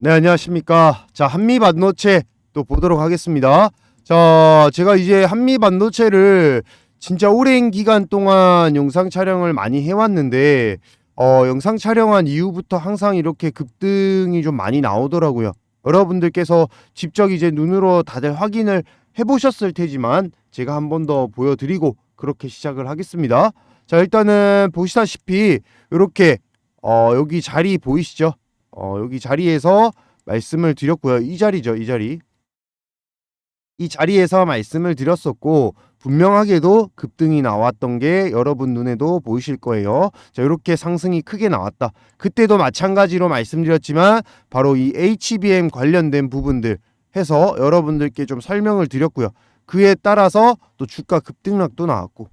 네, 안녕하십니까. 자, 한미 반도체 또 보도록 하겠습니다. 자, 제가 이제 한미 반도체를 진짜 오랜 기간 동안 영상 촬영을 많이 해왔는데, 어, 영상 촬영한 이후부터 항상 이렇게 급등이 좀 많이 나오더라고요. 여러분들께서 직접 이제 눈으로 다들 확인을 해보셨을 테지만, 제가 한 번 더 보여드리고, 그렇게 시작을 하겠습니다. 자, 일단은 보시다시피, 이렇게, 어, 여기 자리 보이시죠? 어, 여기 자리에서 말씀을 드렸고요. 이 자리죠, 이 자리. 이 자리에서 말씀을 드렸었고 분명하게도 급등이 나왔던 게 여러분 눈에도 보이실 거예요. 자, 이렇게 상승이 크게 나왔다. 그때도 마찬가지로 말씀드렸지만 바로 이 HBM 관련된 부분들 해서 여러분들께 좀 설명을 드렸고요. 그에 따라서 또 주가 급등락도 나왔고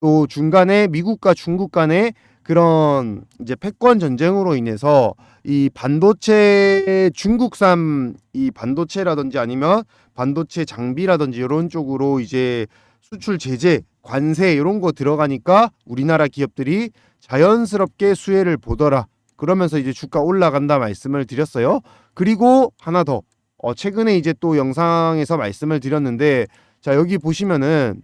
또 중간에 미국과 중국 간의 그런 이제 패권 전쟁으로 인해서 이 반도체 중국산 이 반도체라든지 아니면 반도체 장비라든지 이런 쪽으로 이제 수출 제재 관세 이런 거 들어가니까 우리나라 기업들이 자연스럽게 수혜를 보더라. 그러면서 이제 주가 올라간다 말씀을 드렸어요. 그리고 하나 더. 어, 최근에 이제 또 영상에서 말씀을 드렸는데 자 여기 보시면은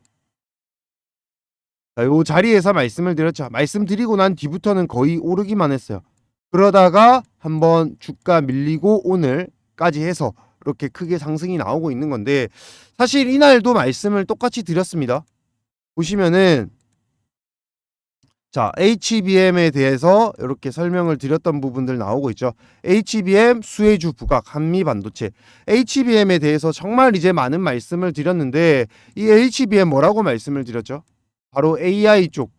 자, 요 자리에서 말씀을 드렸죠. 말씀드리고 난 뒤부터는 거의 오르기만 했어요. 그러다가 한번 주가 밀리고 오늘까지 해서 이렇게 크게 상승이 나오고 있는 건데 사실 이날도 말씀을 똑같이 드렸습니다. 보시면은 자, HBM에 대해서 이렇게 설명을 드렸던 부분들 나오고 있죠. HBM 수혜주 부각 한미 반도체. HBM에 대해서 정말 이제 많은 말씀을 드렸는데 이 HBM 뭐라고 말씀을 드렸죠? 바로 AI 쪽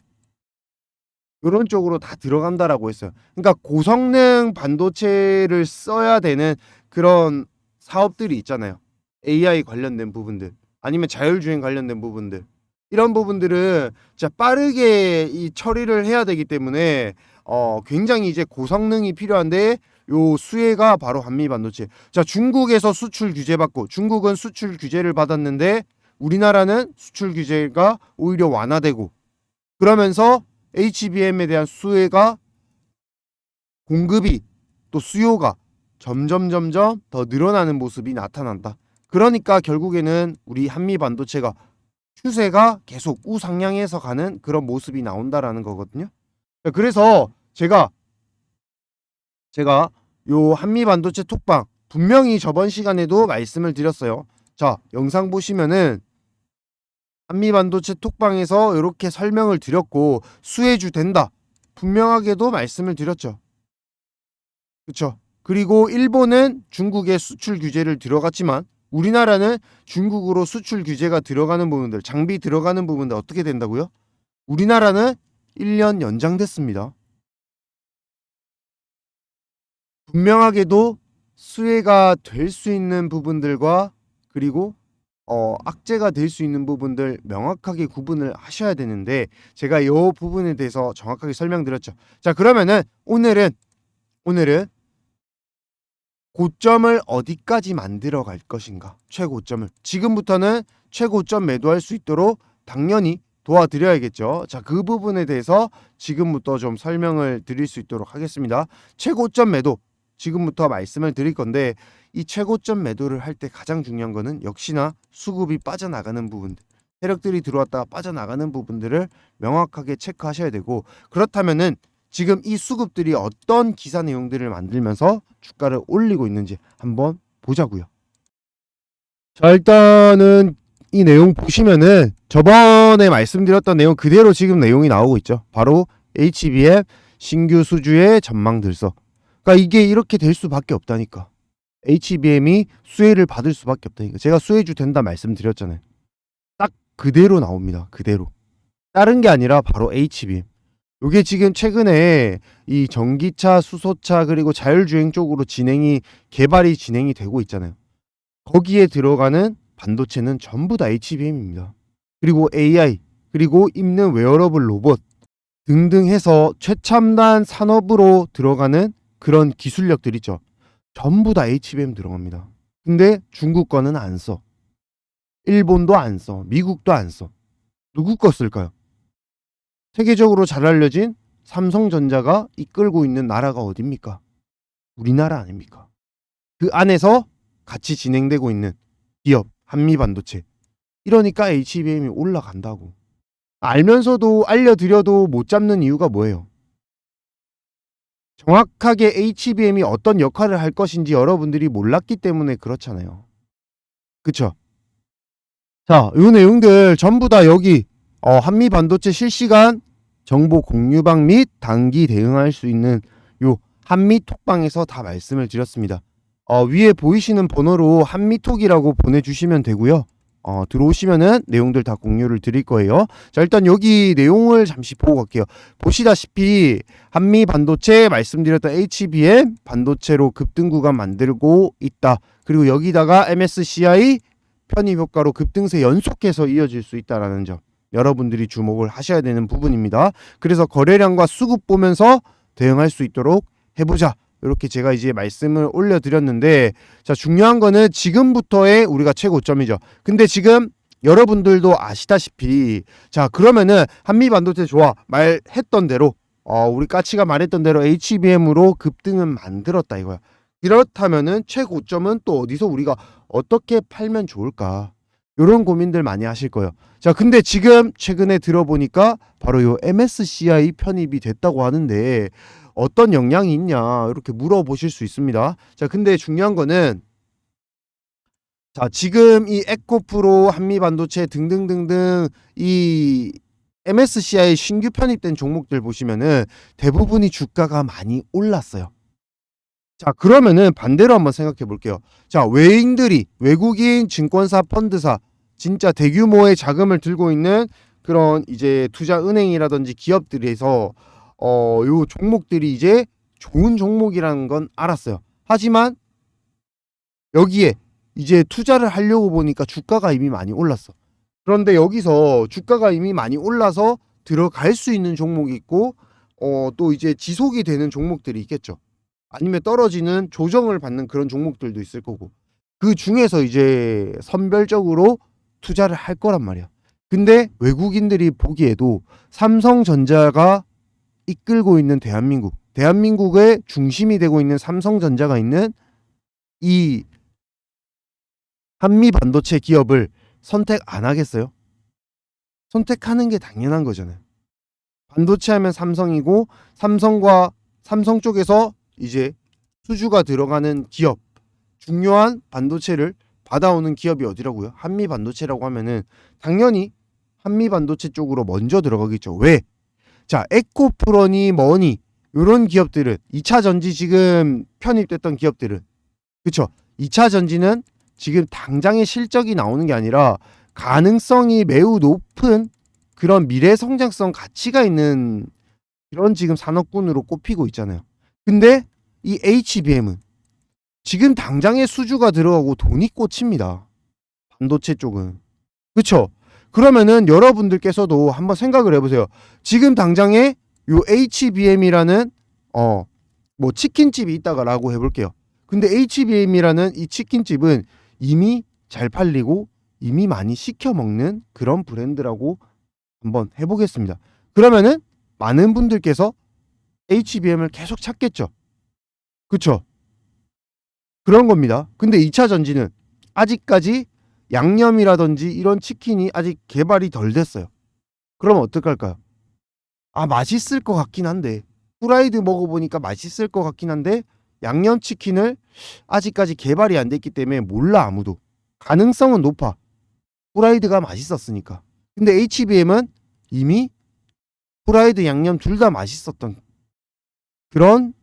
이런 쪽으로 다 들어간다라고 했어요. 그러니까 고성능 반도체를 써야 되는 그런 사업들이 있잖아요. AI 관련된 부분들 아니면 자율주행 관련된 부분들 이런 부분들은 진짜 빠르게 이 처리를 해야 되기 때문에 어 굉장히 이제 고성능이 필요한데 요 수혜가 바로 한미 반도체. 자 중국에서 수출 규제 받고 중국은 수출 규제를 받았는데 우리나라는 수출 규제가 오히려 완화되고 그러면서 HBM에 대한 수혜가 공급이 또 수요가 점점 점점 더 늘어나는 모습이 나타난다. 그러니까 결국에는 우리 한미 반도체가 추세가 계속 우상향해서 가는 그런 모습이 나온다라는 거거든요. 그래서 제가 제가 요 한미 반도체 톡방 분명히 저번 시간에도 말씀을 드렸어요. 자, 영상 보시면은 한미 반도체 톡방에서 이렇게 설명을 드렸고 수혜주 된다. 분명하게도 말씀을 드렸죠. 그렇죠. 그리고 일본은 중국의 수출 규제를 들어갔지만 우리나라는 중국으로 수출 규제가 들어가는 부분들, 장비 들어가는 부분들 어떻게 된다고요? 우리나라는 1년 연장됐습니다. 분명하게도 수혜가 될 수 있는 부분들과 그리고 어, 악재가 될 수 있는 부분들 명확하게 구분을 하셔야 되는데 제가 이 부분에 대해서 정확하게 설명드렸죠. 자 그러면은 오늘은 오늘은 고점을 어디까지 만들어 갈 것인가 최고점을 지금부터는 최고점 매도할 수 있도록 당연히 도와드려야겠죠. 자 그 부분에 대해서 지금부터 좀 설명을 드릴 수 있도록 하겠습니다. 최고점 매도 지금부터 말씀을 드릴 건데 이 최고점 매도를 할 때 가장 중요한 거는 역시나 수급이 빠져나가는 부분들 세력들이 들어왔다가 빠져나가는 부분들을 명확하게 체크하셔야 되고 그렇다면은 지금 이 수급들이 어떤 기사 내용들을 만들면서 주가를 올리고 있는지 한번 보자고요. 자 일단은 이 내용 보시면은 저번에 말씀드렸던 내용 그대로 지금 내용이 나오고 있죠. 바로 HBM 신규 수주의 전망 들서. 그러니까 이게 이렇게 될 수밖에 없다니까. HBM이 수혜를 받을 수밖에 없다니까. 제가 수혜주 된다 말씀드렸잖아요. 딱 그대로 나옵니다. 그대로. 다른 게 아니라 바로 HBM. 요게 지금 최근에 이 전기차, 수소차 그리고 자율주행 쪽으로 진행이 개발이 진행이 되고 있잖아요. 거기에 들어가는 반도체는 전부 다 HBM입니다. 그리고 AI, 그리고 입는 웨어러블 로봇 등등 해서 최첨단 산업으로 들어가는 그런 기술력들 있죠. 전부 다 HBM 들어갑니다. 근데 중국 거는 안 써. 일본도 안 써. 미국도 안 써. 누구 거 쓸까요? 세계적으로 잘 알려진 삼성전자가 이끌고 있는 나라가 어딥니까? 우리나라 아닙니까? 그 안에서 같이 진행되고 있는 기업 한미 반도체. 이러니까 HBM이 올라간다고. 알면서도 알려드려도 못 잡는 이유가 뭐예요? 정확하게 HBM이 어떤 역할을 할 것인지 여러분들이 몰랐기 때문에 그렇잖아요. 그쵸? 자, 이 내용들 전부 다 여기 어, 한미 반도체 실시간 정보 공유방 및 단기 대응할 수 있는 요 한미 톡방에서 다 말씀을 드렸습니다. 어, 위에 보이시는 번호로 한미톡이라고 보내주시면 되고요. 어, 들어오시면은 내용들 다 공유를 드릴 거예요. 자, 일단 여기 내용을 잠시 보고 갈게요. 보시다시피 한미 반도체 말씀드렸던 HBM 반도체로 급등 구간 만들고 있다. 그리고 여기다가 MSCI 편입 효과로 급등세 연속해서 이어질 수 있다라는 점. 여러분들이 주목을 하셔야 되는 부분입니다. 그래서 거래량과 수급 보면서 대응할 수 있도록 해보자. 이렇게 제가 이제 말씀을 올려드렸는데, 자, 중요한 거는 지금부터의 우리가 최고점이죠. 근데 지금 여러분들도 아시다시피, 자, 그러면은 한미 반도체 좋아. 말했던 대로, 어, 우리 까치가 말했던 대로 HBM으로 급등은 만들었다 이거야. 이렇다면은 최고점은 또 어디서 우리가 어떻게 팔면 좋을까? 요런 고민들 많이 하실 거예요. 자, 근데 지금 최근에 들어보니까 바로 요 MSCI 편입이 됐다고 하는데 어떤 영향이 있냐 이렇게 물어보실 수 있습니다. 자, 근데 중요한 거는 자, 지금 이 에코프로, 한미 반도체 등등등등 이 MSCI 신규 편입된 종목들 보시면은 대부분이 주가가 많이 올랐어요. 자, 그러면은 반대로 한번 생각해 볼게요. 자, 외인들이 외국인 증권사 펀드사 진짜 대규모의 자금을 들고 있는 그런 이제 투자 은행이라든지 기업들에서 어, 요 종목들이 이제 좋은 종목이라는 건 알았어요. 하지만 여기에 이제 투자를 하려고 보니까 주가가 이미 많이 올랐어. 그런데 여기서 주가가 이미 많이 올라서 들어갈 수 있는 종목이 있고 어, 또 이제 지속이 되는 종목들이 있겠죠. 아니면 떨어지는 조정을 받는 그런 종목들도 있을 거고. 그 중에서 이제 선별적으로 투자를 할 거란 말이야. 근데 외국인들이 보기에도 삼성전자가 이끌고 있는 대한민국, 대한민국의 중심이 되고 있는 삼성전자가 있는 이 한미 반도체 기업을 선택 안 하겠어요? 선택하는 게 당연한 거잖아요. 반도체 하면 삼성이고 삼성과 삼성 쪽에서 이제 수주가 들어가는 기업, 중요한 반도체를 받아오는 기업이 어디라고요? 한미 반도체라고 하면은 당연히 한미 반도체 쪽으로 먼저 들어가겠죠. 왜? 자, 에코프로니 뭐니 이런 기업들은 2차 전지 지금 편입됐던 기업들은 그쵸? 2차 전지는 지금 당장의 실적이 나오는 게 아니라 가능성이 매우 높은 그런 미래 성장성 가치가 있는 이런 지금 산업군으로 꼽히고 있잖아요. 근데 이 HBM은 지금 당장의 수주가 들어가고 돈이 꽂힙니다. 반도체 쪽은. 그쵸? 그러면은 여러분들께서도 한번 생각을 해보세요. 지금 당장에 요 HBM이라는 어 뭐 치킨집이 있다가라고 해볼게요. 근데 HBM이라는 이 치킨집은 이미 잘 팔리고 이미 많이 시켜 먹는 그런 브랜드라고 한번 해보겠습니다. 그러면은 많은 분들께서 HBM을 계속 찾겠죠. 그쵸? 그런 겁니다. 근데 2차 전지는 아직까지 양념이라든지 이런 치킨이 아직 개발이 덜 됐어요. 그럼 어떡할까요? 아, 맛있을 것 같긴 한데. 후라이드 먹어보니까 맛있을 것 같긴 한데, 양념치킨을 아직까지 개발이 안 됐기 때문에 몰라, 아무도. 가능성은 높아. 후라이드가 맛있었으니까. 근데 HBM은 이미 후라이드 양념 둘 다 맛있었던 그런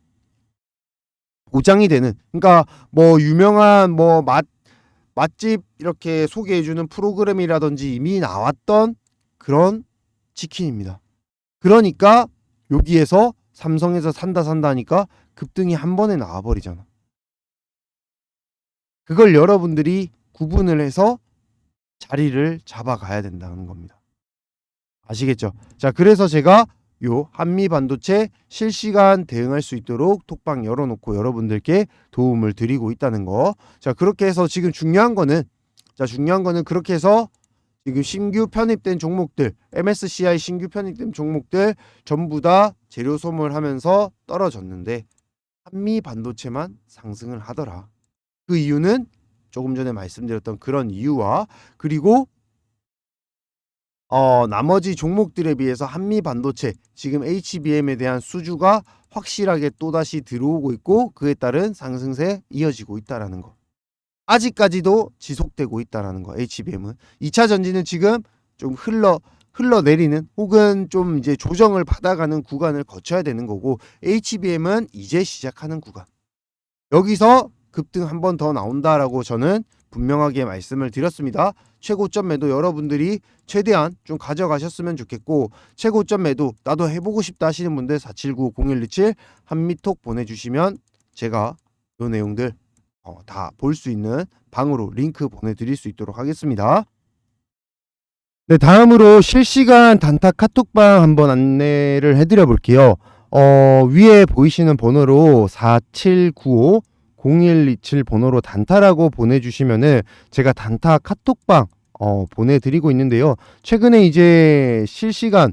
보장이 되는 그러니까 뭐 유명한 뭐 맛 맛집 이렇게 소개해 주는 프로그램이라든지 이미 나왔던 그런 치킨입니다. 그러니까 여기에서 삼성에서 산다 산다 하니까 급등이 한 번에 나와 버리잖아. 그걸 여러분들이 구분을 해서 자리를 잡아가야 된다는 겁니다. 아시겠죠? 자, 그래서 제가 요 한미 반도체 실시간 대응할 수 있도록 톡방 열어놓고 여러분들께 도움을 드리고 있다는 거. 자, 그렇게 해서 지금 중요한 거는 자, 중요한 거는 그렇게 해서 지금 신규 편입된 종목들, MSCI 신규 편입된 종목들 전부 다 재료 소모를 하면서 떨어졌는데 한미 반도체만 상승을 하더라. 그 이유는 조금 전에 말씀드렸던 그런 이유와 그리고 어, 나머지 종목들에 비해서 한미 반도체 지금 HBM에 대한 수주가 확실하게 또다시 들어오고 있고 그에 따른 상승세 이어지고 있다라는 거. 아직까지도 지속되고 있다라는 거. HBM은 2차 전지는 지금 좀 흘러 흘러내리는 혹은 좀 이제 조정을 받아가는 구간을 거쳐야 되는 거고 HBM은 이제 시작하는 구간. 여기서 급등 한 번 더 나온다라고 저는 분명하게 말씀을 드렸습니다. 최고점 매도 여러분들이 최대한 좀 가져가셨으면 좋겠고 최고점 매도 나도 해보고 싶다 하시는 분들 479-0127 한미톡 보내주시면 제가 요 내용들 어, 다 볼 수 있는 방으로 링크 보내드릴 수 있도록 하겠습니다. 네, 다음으로 실시간 단타 카톡방 한번 안내를 해드려 볼게요. 어, 위에 보이시는 번호로 4795 0127 번호로 단타라고 보내주시면은 제가 단타 카톡방 어, 보내드리고 있는데요. 최근에 이제 실시간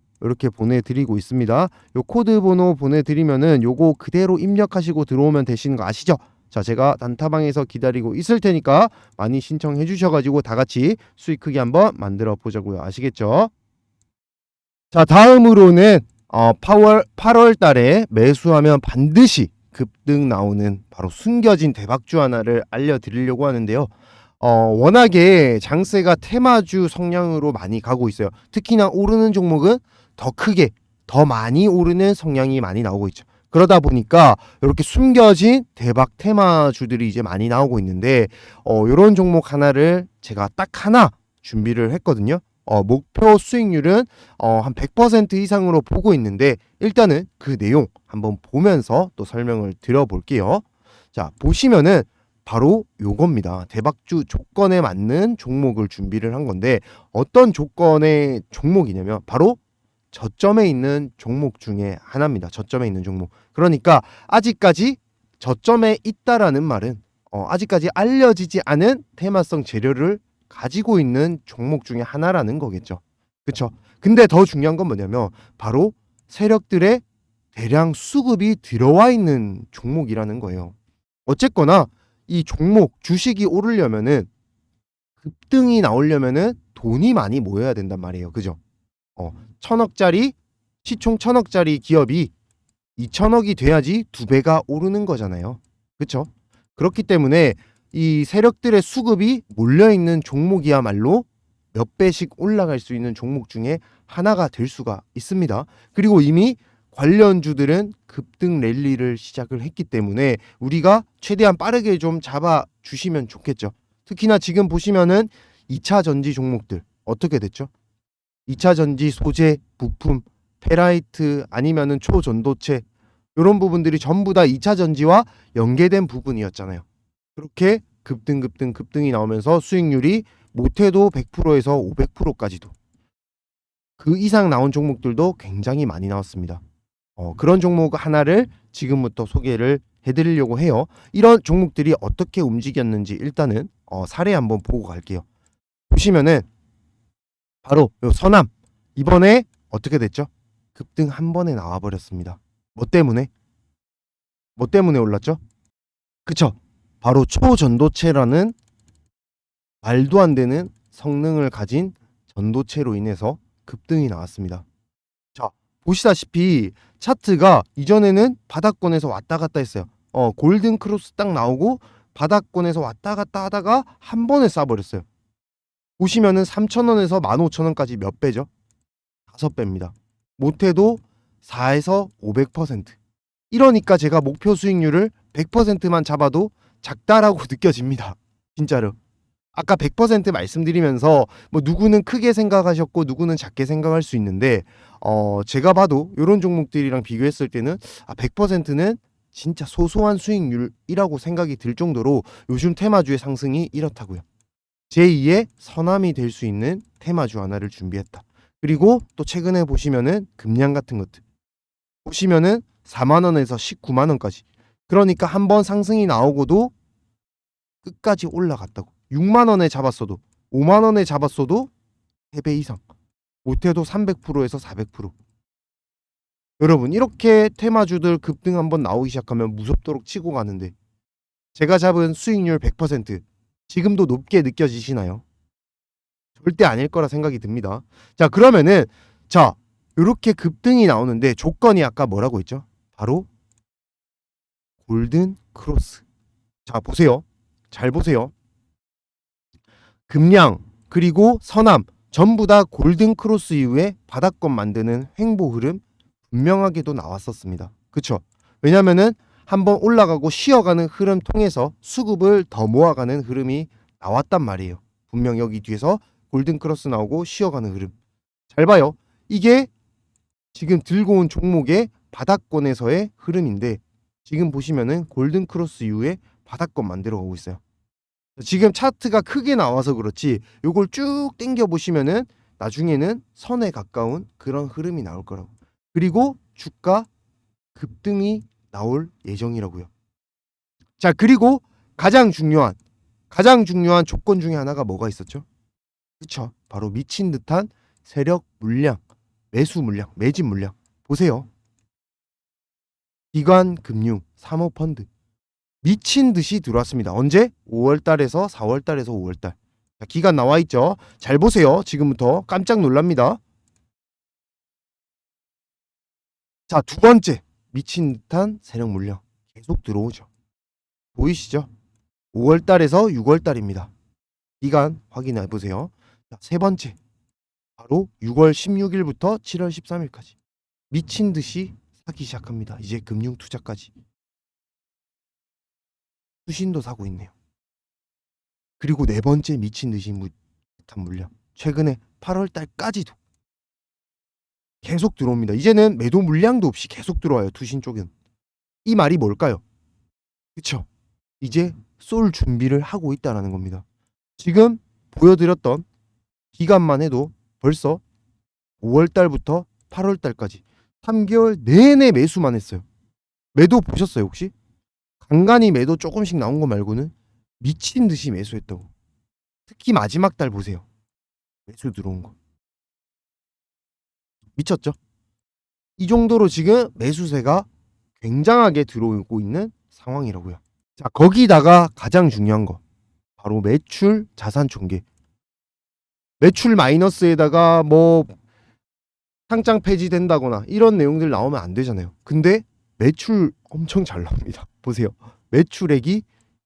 이렇게 보내드리고 있습니다. 요 코드 번호 보내드리면은 요거 그대로 입력하시고 들어오면 되시는 거 아시죠? 자, 제가 단타방에서 기다리고 있을 테니까 많이 신청해 주셔가지고 다 같이 수익 크게 한번 만들어 보자고요. 아시겠죠? 자, 다음으로는 어, 8월 8월 달에 매수하면 반드시 급등 나오는 바로 숨겨진 대박주 하나를 알려드리려고 하는데요. 어, 워낙에 장세가 테마주 성향으로 많이 가고 있어요. 특히나 오르는 종목은 더 크게, 더 많이 오르는 성향이 많이 나오고 있죠. 그러다 보니까 이렇게 숨겨진 대박 테마주들이 이제 많이 나오고 있는데, 어, 이런 종목 하나를 제가 딱 하나 준비를 했거든요. 어, 목표 수익률은 어, 한 100% 이상으로 보고 있는데, 일단은 그 내용 한번 보면서 또 설명을 드려볼게요. 자, 보시면은 바로 요겁니다. 대박주 조건에 맞는 종목을 준비를 한 건데 어떤 조건의 종목이냐면 바로 저점에 있는 종목 중에 하나입니다. 저점에 있는 종목. 그러니까 아직까지 저점에 있다라는 말은 어, 아직까지 알려지지 않은 테마성 재료를 가지고 있는 종목 중에 하나라는 거겠죠. 그렇죠? 근데 더 중요한 건 뭐냐면 바로 세력들의 대량 수급이 들어와 있는 종목이라는 거예요. 어쨌거나 이 종목 주식이 오르려면은 급등이 나오려면은 돈이 많이 모여야 된단 말이에요. 그죠? 어, 천억짜리 시총 천억짜리 기업이 2천억이 돼야지 두 배가 오르는 거잖아요. 그렇죠? 그렇기 때문에 이 세력들의 수급이 몰려 있는 종목이야말로 몇 배씩 올라갈 수 있는 종목 중에 하나가 될 수가 있습니다. 그리고 이미 관련주들은 급등 랠리를 시작을 했기 때문에 우리가 최대한 빠르게 좀 잡아 주시면 좋겠죠. 특히나 지금 보시면은 2차 전지 종목들 어떻게 됐죠? 2차 전지 소재, 부품, 페라이트 아니면은 초전도체 이런 부분들이 전부 다 2차 전지와 연계된 부분이었잖아요. 그렇게 급등 급등 급등이 나오면서 수익률이 못해도 100%에서 500%까지도 그 이상 나온 종목들도 굉장히 많이 나왔습니다. 어, 그런 종목 하나를 지금부터 소개를 해드리려고 해요. 이런 종목들이 어떻게 움직였는지 일단은 어, 사례 한번 보고 갈게요. 보시면은 바로 요 서남 이번에 어떻게 됐죠? 급등 한 번에 나와 버렸습니다. 뭐 때문에? 뭐 때문에 올랐죠? 그쵸? 바로 초전도체라는 말도 안 되는 성능을 가진 전도체로 인해서 급등이 나왔습니다. 자, 보시다시피 차트가 이전에는 바닥권에서 왔다 갔다 했어요. 어, 골든 크로스 딱 나오고 바닥권에서 왔다 갔다 하다가 한 번에 쏴버렸어요. 보시면은 3,000원에서 15,000원까지 몇 배죠? 다섯 배입니다. 못해도 4에서 500%. 이러니까 제가 목표 수익률을 100%만 잡아도 작다라고 느껴집니다. 진짜로. 아까 100% 말씀드리면서 뭐 누구는 크게 생각하셨고 누구는 작게 생각할 수 있는데 어 제가 봐도 이런 종목들이랑 비교했을 때는 아 100%는 진짜 소소한 수익률이라고 생각이 들 정도로 요즘 테마주의 상승이 이렇다고요. 제2의 선암이 될 수 있는 테마 주 하나를 준비했다. 그리고 또 최근에 보시면은 금량 같은 것들 보시면은 4만 원에서 19만 원까지. 그러니까 한 번 상승이 나오고도 끝까지 올라갔다고. 6만 원에 잡았어도 5만 원에 잡았어도 3배 이상. 못해도 300%에서 400%. 여러분 이렇게 테마주들 급등 한번 나오기 시작하면 무섭도록 치고 가는데 제가 잡은 수익률 100% 지금도 높게 느껴지시나요? 절대 아닐 거라 생각이 듭니다. 자 그러면은 자 이렇게 급등이 나오는데 조건이 아까 뭐라고 했죠? 바로 골든 크로스. 자 보세요. 잘 보세요. 금량 그리고 선암 전부 다 골든 크로스 이후에 바닥권 만드는 횡보 흐름 분명하게도 나왔었습니다. 그쵸? 왜냐면은 한번 올라가고 쉬어가는 흐름 통해서 수급을 더 모아가는 흐름이 나왔단 말이에요. 분명 여기 뒤에서 골든 크로스 나오고 쉬어가는 흐름. 잘 봐요. 이게 지금 들고 온 종목의 바닥권에서의 흐름인데 지금 보시면은 골든 크로스 이후에 바닥권 만들어 가고 있어요. 지금 차트가 크게 나와서 그렇지 요걸 쭉 당겨 보시면은 나중에는 선에 가까운 그런 흐름이 나올 거라고. 그리고 주가 급등이 나올 예정이라고요. 자, 그리고 가장 중요한 가장 중요한 조건 중에 하나가 뭐가 있었죠? 그쵸? 바로 미친 듯한 세력 물량, 매수 물량, 매집 물량. 보세요. 기관 금융, 사모 펀드 미친 듯이 들어왔습니다. 언제? 5월 달에서 4월 달에서 5월 달. 자, 기간 나와 있죠. 잘 보세요. 지금부터 깜짝 놀랍니다. 자, 두 번째. 미친 듯한 세력 물량 계속 들어오죠. 보이시죠? 5월 달에서 6월 달입니다. 기간 확인해 보세요. 자, 세 번째. 바로 6월 16일부터 7월 13일까지 미친 듯이 사기 시작합니다. 이제 금융 투자까지. 수신도 사고 있네요. 그리고 네 번째 미친 듯이 무- 듯한 물량. 최근에 8월 달까지도 계속 들어옵니다. 이제는 매도 물량도 없이 계속 들어와요. 투신 쪽은. 이 말이 뭘까요? 그쵸? 이제 쏠 준비를 하고 있다라는 겁니다. 지금 보여드렸던 기간만 해도 벌써 5월 달부터 8월 달까지 3개월 내내 매수만 했어요. 매도 보셨어요 혹시? 간간히 매도 조금씩 나온 거 말고는 미친 듯이 매수했다고. 특히 마지막 달 보세요. 매수 들어온 거. 미쳤죠? 이 정도로 지금 매수세가 굉장하게 들어오고 있는 상황이라고요. 자, 거기다가 가장 중요한 거. 바로 매출 자산 총계. 매출 마이너스에다가 뭐 상장 폐지된다거나 이런 내용들 나오면 안 되잖아요. 근데 매출 엄청 잘 나옵니다. 보세요. 매출액이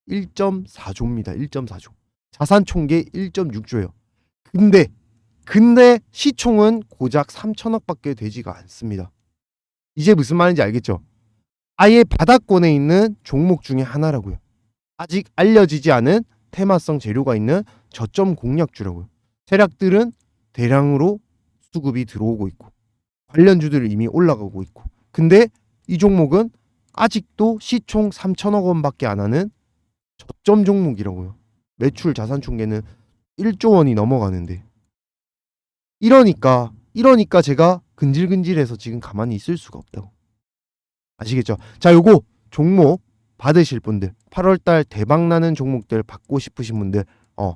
1.4조입니다. 1.4조. 자산 총계 1.6조예요. 근데 근데 시총은 고작 3천억밖에 되지가 않습니다. 이제 무슨 말인지 알겠죠? 아예 바닥권에 있는 종목 중에 하나라고요. 아직 알려지지 않은 테마성 재료가 있는 저점 공략주라고요. 세력들은 대량으로 수급이 들어오고 있고 관련주들은 이미 올라가고 있고 근데 이 종목은 아직도 시총 3천억 원밖에 안 하는 저점 종목이라고요. 매출 자산 총계는 1조 원이 넘어가는데 이러니까 이러니까 제가 근질근질해서 지금 가만히 있을 수가 없다고. 아시겠죠? 자, 요거 종목 받으실 분들 8월 달 대박 나는 종목들 받고 싶으신 분들 어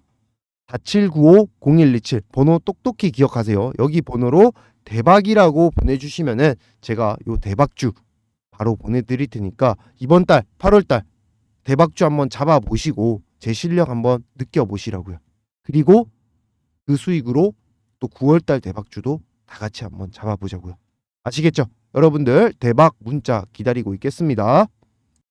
4795-0127 번호 똑똑히 기억하세요. 여기 번호로 대박이라고 보내주시면은 제가 요 대박주 바로 보내드릴 테니까 이번 달 8월 달 대박주 한번 잡아보시고 제 실력 한번 느껴보시라고요. 그리고 그 수익으로 또 9월 달 대박주도 다 같이 한번 잡아보자고요. 아시겠죠? 여러분들 대박 문자 기다리고 있겠습니다.